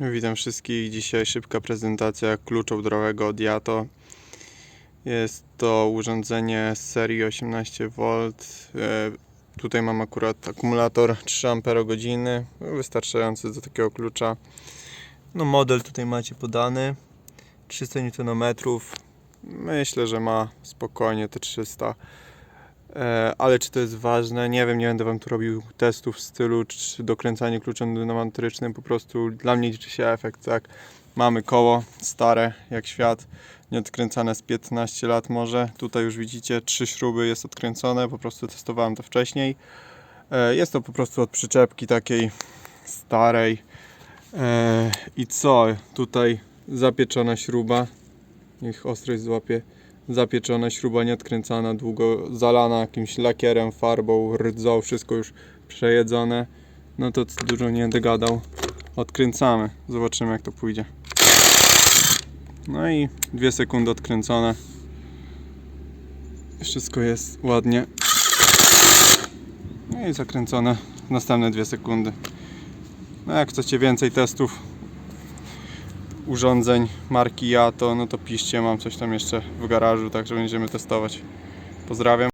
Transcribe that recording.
Witam wszystkich. Dzisiaj szybka prezentacja klucza udrowego od Yato. Jest to urządzenie z serii 18V. E, Tutaj mam akurat akumulator 3 Ah, wystarczający do takiego klucza. No model tutaj macie podany. 300 Nm. Myślę, że ma spokojnie te 300. E, Ale czy to jest ważne? Nie wiem, nie będę wam tu robił testów w stylu czy dokręcanie kluczem dynamometrycznym. Po prostu dla mnie liczy się efekt, tak? Mamy koło stare jak świat, nieodkręcane z 15 lat może. Tutaj już widzicie, trzy śruby jest odkręcone, po prostu testowałem to wcześniej. E, Jest to po prostu od przyczepki takiej starej. E, I co? Tutaj zapieczona śruba. Niech ostrość złapie zapieczona, śruba nieodkręcana, długo zalana jakimś lakierem, farbą, rdzą, wszystko już przejedzone. No to dużo nie będę gadał. Odkręcamy, zobaczymy jak to pójdzie. No i dwie sekundy odkręcone. Wszystko jest ładnie. No i zakręcone następne dwie sekundy. No jak chcecie więcej testów urządzeń marki Yato, no to piszcie, mam coś tam jeszcze w garażu, także będziemy testować. Pozdrawiam.